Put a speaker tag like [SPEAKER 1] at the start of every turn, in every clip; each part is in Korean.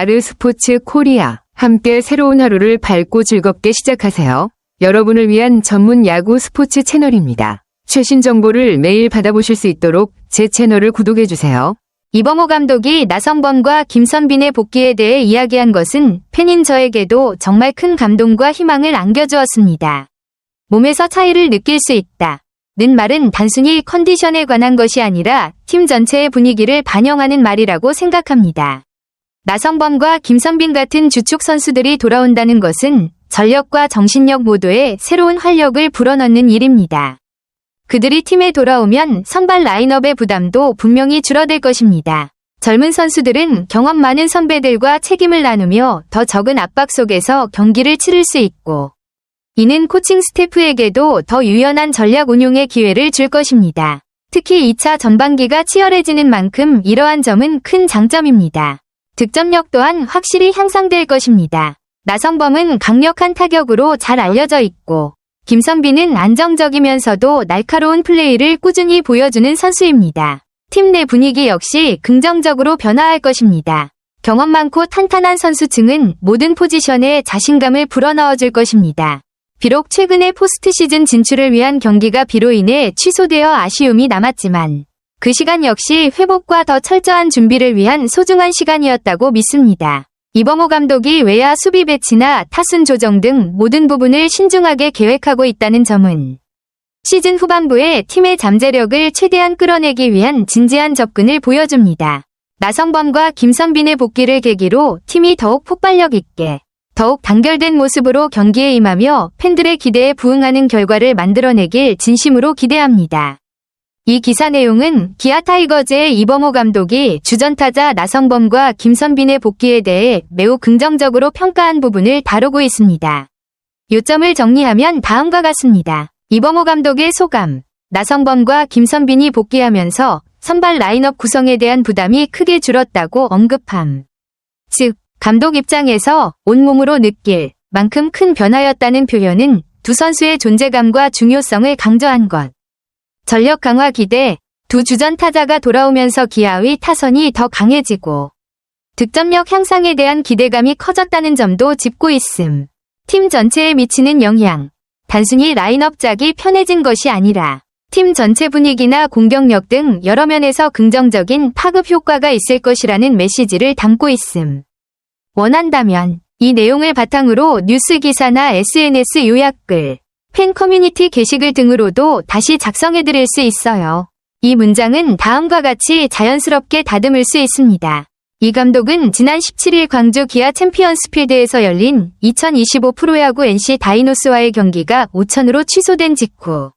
[SPEAKER 1] 아르스포츠 코리아. 함께 새로운 하루를 밝고 즐겁게 시작하세요. 여러분을 위한 전문 야구 스포츠 채널입니다. 최신 정보를 매일 받아보실 수 있도록 제 채널을 구독해주세요.
[SPEAKER 2] 이범호 감독이 나성범과 김선빈의 복귀에 대해 이야기한 것은 팬인 저에게도 정말 큰 감동과 희망을 안겨주었습니다. 몸에서 차이를 느낄 수 있다. 는 말은 단순히 컨디션에 관한 것이 아니라 팀 전체의 분위기를 반영하는 말이라고 생각합니다. 나성범과 김선빈 같은 주축 선수들이 돌아온다는 것은 전력과 정신력 모두에 새로운 활력을 불어넣는 일입니다. 그들이 팀에 돌아오면 선발 라인업의 부담도 분명히 줄어들 것입니다. 젊은 선수들은 경험 많은 선배들과 책임을 나누며 더 적은 압박 속에서 경기를 치를 수 있고 이는 코칭 스태프에게도 더 유연한 전략 운용의 기회를 줄 것입니다. 특히 2차 전반기가 치열해지는 만큼 이러한 점은 큰 장점입니다. 득점력 또한 확실히 향상될 것입니다. 나성범은 강력한 타격으로 잘 알려져 있고 김선빈은 안정적이면서도 날카로운 플레이를 꾸준히 보여주는 선수입니다. 팀 내 분위기 역시 긍정적으로 변화할 것입니다. 경험 많고 탄탄한 선수층은 모든 포지션에 자신감을 불어넣어 줄 것입니다. 비록 최근에 포스트 시즌 진출을 위한 경기가 비로 인해 취소되어 아쉬움이 남았지만 그 시간 역시 회복과 더 철저한 준비를 위한 소중한 시간이었다고 믿습니다. 이범호 감독이 외야 수비 배치나 타순 조정 등 모든 부분을 신중하게 계획하고 있다는 점은 시즌 후반부에 팀의 잠재력을 최대한 끌어내기 위한 진지한 접근을 보여줍니다. 나성범과 김선빈의 복귀를 계기로 팀이 더욱 폭발력 있게 더욱 단결된 모습으로 경기에 임하며 팬들의 기대에 부응하는 결과를 만들어내길 진심으로 기대합니다. 이 기사 내용은 기아 타이거즈의 이범호 감독이 주전타자 나성범과 김선빈의 복귀에 대해 매우 긍정적으로 평가한 부분을 다루고 있습니다. 요점을 정리하면 다음과 같습니다. 이범호 감독의 소감. 나성범과 김선빈이 복귀하면서 선발 라인업 구성에 대한 부담이 크게 줄었다고 언급함. 즉, 감독 입장에서 온몸으로 느낄 만큼 큰 변화였다는 표현은 두 선수의 존재감과 중요성을 강조한 것. 전력 강화 기대, 두 주전 타자가 돌아오면서 기아의 타선이 더 강해지고 득점력 향상에 대한 기대감이 커졌다는 점도 짚고 있음. 팀 전체에 미치는 영향. 단순히 라인업 짝이 편해진 것이 아니라 팀 전체 분위기나 공격력 등 여러 면에서 긍정적인 파급 효과가 있을 것이라는 메시지를 담고 있음. 원한다면 이 내용을 바탕으로 뉴스 기사나 SNS 요약글, 팬 커뮤니티 게시글 등으로도 다시 작성해 드릴 수 있어요. 이 문장은 다음과 같이 자연스럽게 다듬을 수 있습니다. 이 감독은 지난 17일 광주 기아 챔피언스 필드에서 열린 2025 프로야구 NC 다이노스와의 경기가 5천으로 취소된 직후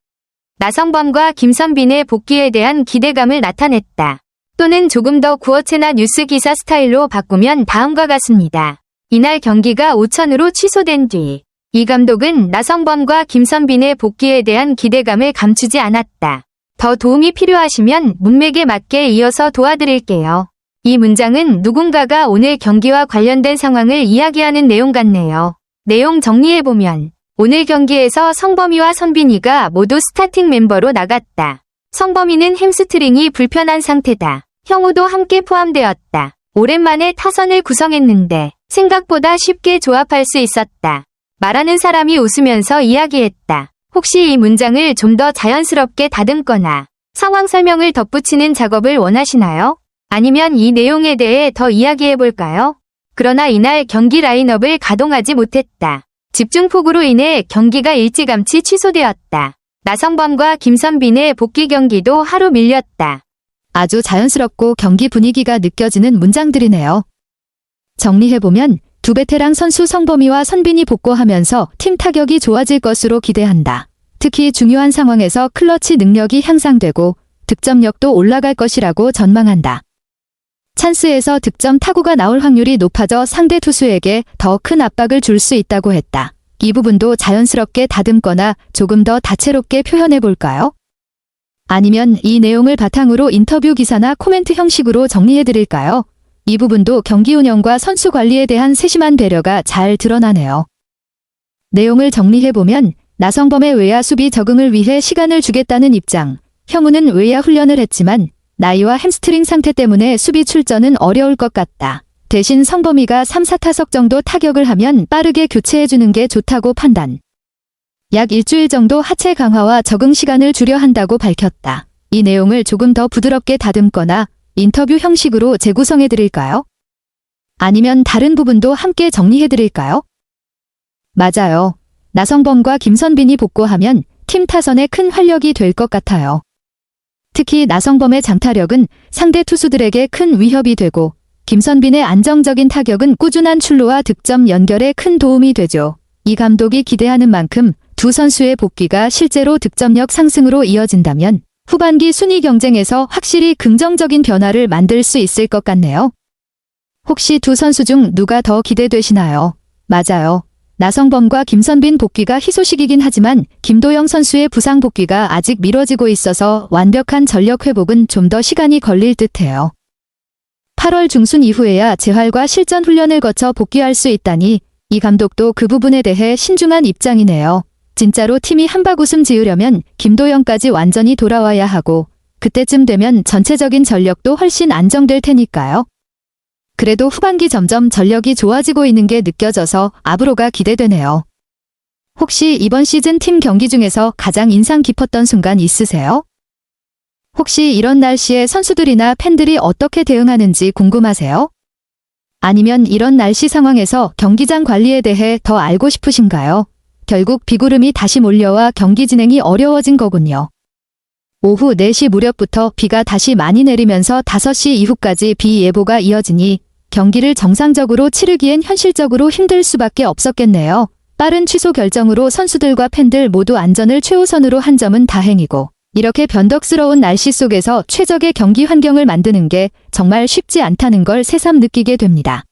[SPEAKER 2] 나성범과 김선빈의 복귀에 대한 기대감을 나타냈다. 또는 조금 더 구어체나 뉴스 기사 스타일로 바꾸면 다음과 같습니다. 이날 경기가 5천으로 취소된 뒤 이 감독은 나성범과 김선빈의 복귀에 대한 기대감을 감추지 않았다. 더 도움이 필요하시면 문맥에 맞게 이어서 도와드릴게요. 이 문장은 누군가가 오늘 경기와 관련된 상황을 이야기하는 내용 같네요. 내용 정리해보면 오늘 경기에서 성범이와 선빈이가 모두 스타팅 멤버로 나갔다. 성범이는 햄스트링이 불편한 상태다. 형우도 함께 포함되었다. 오랜만에 타선을 구성했는데 생각보다 쉽게 조합할 수 있었다. 말하는 사람이 웃으면서 이야기했다. 혹시 이 문장을 좀 더 자연스럽게 다듬거나 상황 설명을 덧붙이는 작업을 원하시나요? 아니면 이 내용에 대해 더 이야기해 볼까요? 그러나 이날 경기 라인업을 가동하지 못했다. 집중폭우로 인해 경기가 일찌감치 취소되었다. 나성범과 김선빈의 복귀 경기도 하루 밀렸다.
[SPEAKER 3] 아주 자연스럽고 경기 분위기가 느껴지는 문장들이네요. 정리해보면 두 베테랑 선수 성범이와 선빈이 복구하면서 팀 타격이 좋아질 것으로 기대한다. 특히 중요한 상황에서 클러치 능력이 향상되고 득점력도 올라갈 것이라고 전망한다. 찬스에서 득점 타구가 나올 확률이 높아져 상대 투수에게 더 큰 압박을 줄 수 있다고 했다. 이 부분도 자연스럽게 다듬거나 조금 더 다채롭게 표현해 볼까요? 아니면 이 내용을 바탕으로 인터뷰 기사나 코멘트 형식으로 정리해 드릴까요? 이 부분도 경기 운영과 선수 관리에 대한 세심한 배려가 잘 드러나네요. 내용을 정리해보면 나성범의 외야 수비 적응을 위해 시간을 주겠다는 입장, 형우는 외야 훈련을 했지만 나이와 햄스트링 상태 때문에 수비 출전은 어려울 것 같다. 대신 성범이가 3, 4타석 정도 타격을 하면 빠르게 교체해주는 게 좋다고 판단. 약 일주일 정도 하체 강화와 적응 시간을 줄여 한다고 밝혔다. 이 내용을 조금 더 부드럽게 다듬거나 인터뷰 형식으로 재구성해 드릴까요? 아니면 다른 부분도 함께 정리해 드릴까요? 맞아요. 나성범과 김선빈이 복구하면 팀 타선에 큰 활력이 될 것 같아요. 특히 나성범의 장타력은 상대 투수들에게 큰 위협이 되고 김선빈의 안정적인 타격은 꾸준한 출루와 득점 연결에 큰 도움이 되죠. 이 감독이 기대하는 만큼 두 선수의 복귀가 실제로 득점력 상승으로 이어진다면 후반기 순위 경쟁에서 확실히 긍정적인 변화를 만들 수 있을 것 같네요. 혹시 두 선수 중 누가 더 기대되시나요? 맞아요. 나성범과 김선빈 복귀가 희소식이긴 하지만 김도영 선수의 부상 복귀가 아직 미뤄지고 있어서 완벽한 전력 회복은 좀 더 시간이 걸릴 듯해요. 8월 중순 이후에야 재활과 실전 훈련을 거쳐 복귀할 수 있다니 이 감독도 그 부분에 대해 신중한 입장이네요. 진짜로 팀이 한박 웃음 지으려면 김도영까지 완전히 돌아와야 하고 그때쯤 되면 전체적인 전력도 훨씬 안정될 테니까요. 그래도 후반기 점점 전력이 좋아지고 있는 게 느껴져서 앞으로가 기대되네요. 혹시 이번 시즌 팀 경기 중에서 가장 인상 깊었던 순간 있으세요? 혹시 이런 날씨에 선수들이나 팬들이 어떻게 대응하는지 궁금하세요? 아니면 이런 날씨 상황에서 경기장 관리에 대해 더 알고 싶으신가요? 결국 비구름이 다시 몰려와 경기 진행이 어려워진 거군요. 오후 4시 무렵부터 비가 다시 많이 내리면서 5시 이후까지 비 예보가 이어지니 경기를 정상적으로 치르기엔 현실적으로 힘들 수밖에 없었겠네요. 빠른 취소 결정으로 선수들과 팬들 모두 안전을 최우선으로 한 점은 다행이고 이렇게 변덕스러운 날씨 속에서 최적의 경기 환경을 만드는 게 정말 쉽지 않다는 걸 새삼 느끼게 됩니다.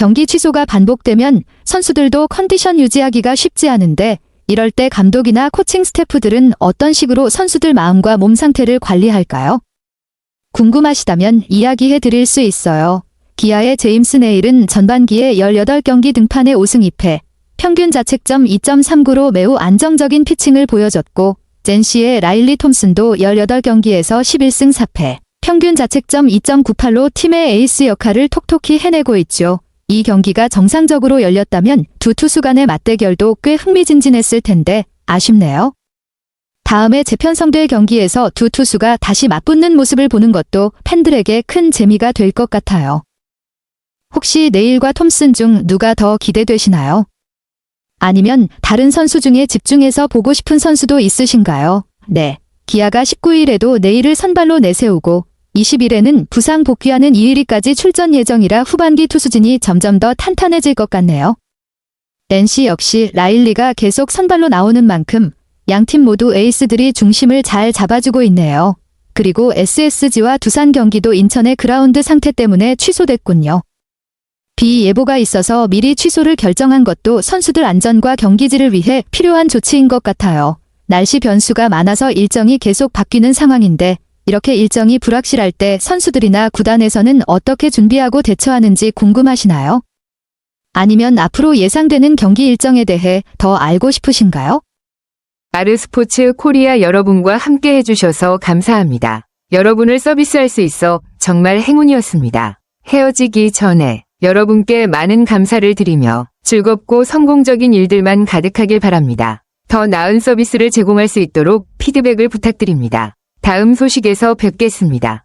[SPEAKER 3] 경기 취소가 반복되면 선수들도 컨디션 유지하기가 쉽지 않은데 이럴 때 감독이나 코칭 스태프들은 어떤 식으로 선수들 마음과 몸 상태를 관리할까요? 궁금하시다면 이야기해 드릴 수 있어요. 기아의 제임스 네일은 전반기에 18경기 등판에 5승 2패, 평균 자책점 2.39로 매우 안정적인 피칭을 보여줬고 젠시의 라일리 톰슨도 18경기에서 11승 4패, 평균 자책점 2.98로 팀의 에이스 역할을 톡톡히 해내고 있죠. 이 경기가 정상적으로 열렸다면 두 투수 간의 맞대결도 꽤 흥미진진했을 텐데 아쉽네요. 다음에 재편성될 경기에서 두 투수가 다시 맞붙는 모습을 보는 것도 팬들에게 큰 재미가 될 것 같아요. 혹시 내일과 톰슨 중 누가 더 기대되시나요? 아니면 다른 선수 중에 집중해서 보고 싶은 선수도 있으신가요? 네. 기아가 19일에도 내일을 선발로 내세우고 20일에는 부상 복귀하는 이일이까지 출전 예정이라 후반기 투수진이 점점 더 탄탄해질 것 같네요. NC 역시 라일리가 계속 선발로 나오는 만큼 양팀 모두 에이스들이 중심을 잘 잡아주고 있네요. 그리고 SSG와 두산 경기도 인천의 그라운드 상태 때문에 취소됐군요. 비 예보가 있어서 미리 취소를 결정한 것도 선수들 안전과 경기질을 위해 필요한 조치인 것 같아요. 날씨 변수가 많아서 일정이 계속 바뀌는 상황인데 이렇게 일정이 불확실할 때 선수들이나 구단에서는 어떻게 준비하고 대처하는지 궁금하시나요? 아니면 앞으로 예상되는 경기 일정에 대해 더 알고 싶으신가요?
[SPEAKER 1] 아르스포츠 코리아 여러분과 함께 해주셔서 감사합니다. 여러분을 서비스할 수 있어 정말 행운이었습니다. 헤어지기 전에 여러분께 많은 감사를 드리며 즐겁고 성공적인 일들만 가득하길 바랍니다. 더 나은 서비스를 제공할 수 있도록 피드백을 부탁드립니다. 다음 소식에서 뵙겠습니다.